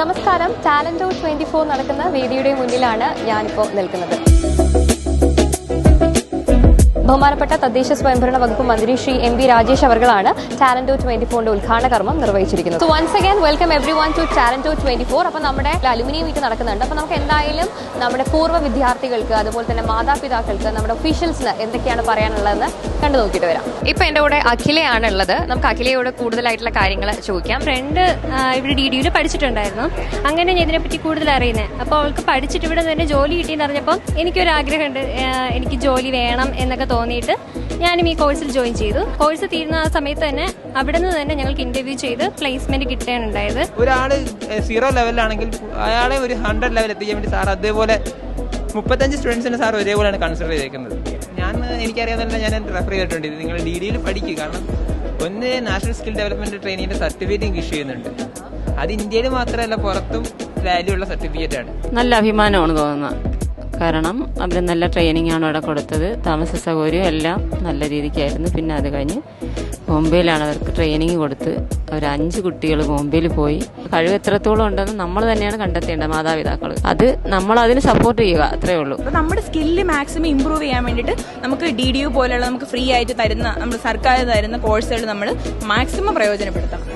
നമസ്കാരം. Talent twenty four നടക്കുന്ന വേദിയുടെ മുന്നിലാണ് ഞാനിപ്പോൾ നിൽക്കുന്നത്. ബഹുമാനപ്പെട്ട തദ്ദേശ സ്വയംഭരണ വകുപ്പ് മന്ത്രി ശ്രീ എം വി രാജേഷ് അവർകളാണ് ടാലന്റോ ട്വന്റി ഫോറിന്റെ ഉദ്ഘാടന കർമ്മം നിർവഹിച്ചിരിക്കുന്നത്. Once again welcome everyone to Talento twenty four അപ്പൊ നമ്മുടെ അലുമിനിയം മീറ്റ് നടക്കുന്നുണ്ട്. അപ്പൊ നമുക്ക് എന്തായാലും നമ്മുടെ പൂർവ വിദ്യാർത്ഥികൾക്ക് അതുപോലെ തന്നെ മാതാപിതാക്കൾക്ക് നമ്മുടെ ഒഫീഷ്യൽസിന് എന്തൊക്കെയാണ് പറയാനുള്ളതെന്ന് കണ്ടു നോക്കിയിട്ട് വരാം. ഇപ്പൊ എന്റെ കൂടെ അഖിലയാണ് ഉള്ളത് നമുക്ക് അഖിലയോട് കൂടുതലായിട്ടുള്ള കാര്യങ്ങൾ ചോദിക്കാം. ഫ്രണ്ട് ഇവിടെ ഡി ഡിയിൽ പഠിച്ചിട്ടുണ്ടായിരുന്നു. അങ്ങനെ ഞാൻ ഇതിനെപ്പറ്റി കൂടുതൽ അറിയുന്നത് അപ്പോൾ അവൾക്ക് പഠിച്ചിട്ട് ഇവിടെ തന്നെ ജോലി കിട്ടിയെന്ന് അറിഞ്ഞപ്പോൾ എനിക്കൊരു ആഗ്രഹമുണ്ട് എനിക്ക് ജോലി വേണം എന്നൊക്കെ തോന്നിയിട്ട് ഞാനും ഈ കോഴ്സിൽ ജോയിൻ ചെയ്തു. കോഴ്സ് തീരുന്ന ആ സമയത്ത് തന്നെ അവിടെ നിന്ന് തന്നെ ഞങ്ങൾക്ക് ഇന്റർവ്യൂ ചെയ്ത് പ്ലേസ്മെന്റ് കിട്ടാനുണ്ടായത് ഒരാൾ സീറോ ലെവലിലാണെങ്കിൽ അയാളെ ഒരു ഹൺഡ്രഡ് ലെവൽ എത്തിക്കാൻ വേണ്ടി സാർ അതേപോലെ മുപ്പത്തഞ്ച് സ്റ്റുഡൻസിന് സാർ ഒരേപോലെയാണ് കൺസിഡർ ചെയ്തേക്കുന്നത്. ഞാൻ എനിക്കറിയാതെ ഞാൻ റെഫർ ചെയ്തിട്ടുണ്ട്. ഇത് നിങ്ങൾ ഡി ഡിയിൽ പഠിക്കുക കാരണം ഒന്ന് നാഷണൽ സ്കിൽ ഡെവലപ്മെന്റ് ട്രെയിനിങ്ങിന്റെ സർട്ടിഫിക്കറ്റ് ഇഷ്യൂ ചെയ്യുന്നുണ്ട്. അത് ഇന്ത്യയിൽ മാത്രമല്ല പുറത്തും വാല്യൂ ഉള്ള സർട്ടിഫിക്കറ്റ് ആണ്. നല്ല അഭിമാനമാണ് തോന്നുന്നത്. കാരണം അവർ നല്ല ട്രെയിനിങ് ആണ് അവിടെ കൊടുത്തത്. താമസ സൗകര്യം എല്ലാം നല്ല രീതിക്കായിരുന്നു. പിന്നെ അത് കഴിഞ്ഞ് ബോംബെയിലാണ് അവർക്ക് ട്രെയിനിങ് കൊടുത്ത് അവർ അഞ്ച് കുട്ടികൾ ബോംബെയിൽ പോയി. കഴിവ് എത്രത്തോളം ഉണ്ടെന്ന് നമ്മൾ തന്നെയാണ് കണ്ടെത്തേണ്ടത് മാതാപിതാക്കൾ അത് നമ്മൾ അതിന് സപ്പോർട്ട് ചെയ്യുക അത്രേ ഉള്ളൂ. നമ്മുടെ സ്കില്ല് മാക്സിമം ഇമ്പ്രൂവ് ചെയ്യാൻ വേണ്ടിയിട്ട് നമുക്ക് ഡി ഡി യു പോലെയുള്ള നമുക്ക് ഫ്രീ ആയിട്ട് തരുന്ന നമ്മൾ സർക്കാർ തരുന്ന കോഴ്സുകൾ നമ്മൾ മാക്സിമം പ്രയോജനപ്പെടുത്തണം.